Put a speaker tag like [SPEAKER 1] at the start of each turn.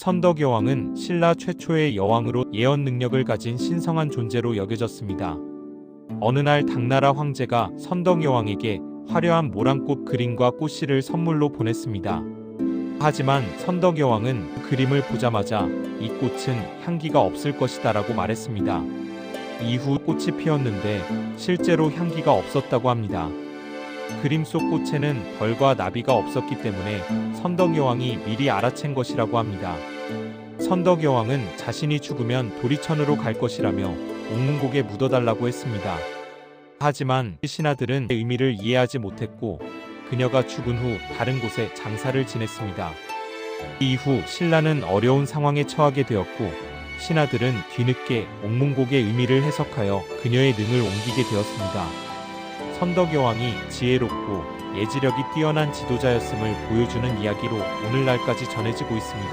[SPEAKER 1] 선덕 여왕은 신라 최초의 여왕으로 예언 능력을 가진 신성한 존재로 여겨졌습니다. 어느 날 당나라 황제가 선덕 여왕에게 화려한 모란꽃 그림과 꽃씨를 선물로 보냈습니다. 하지만 선덕 여왕은 그 그림을 보자마자 이 꽃은 향기가 없을 것이다 라고 말했습니다. 이후 꽃이 피었는데 실제로 향기가 없었다고 합니다. 그림 속 꽃에는 벌과 나비가 없었기 때문에 선덕여왕이 미리 알아챈 것이라고 합니다. 선덕여왕은 자신이 죽으면 도리천으로 갈 것이라며 옥문곡에 묻어달라고 했습니다. 하지만 신하들은 의미를 이해하지 못했고 그녀가 죽은 후 다른 곳에 장사를 지냈습니다. 이후 신라는 어려운 상황에 처하게 되었고 신하들은 뒤늦게 옥문곡의 의미를 해석하여 그녀의 능을 옮기게 되었습니다. 선덕여왕이 지혜롭고 예지력이 뛰어난 지도자였음을 보여주는 이야기로 오늘날까지 전해지고 있습니다.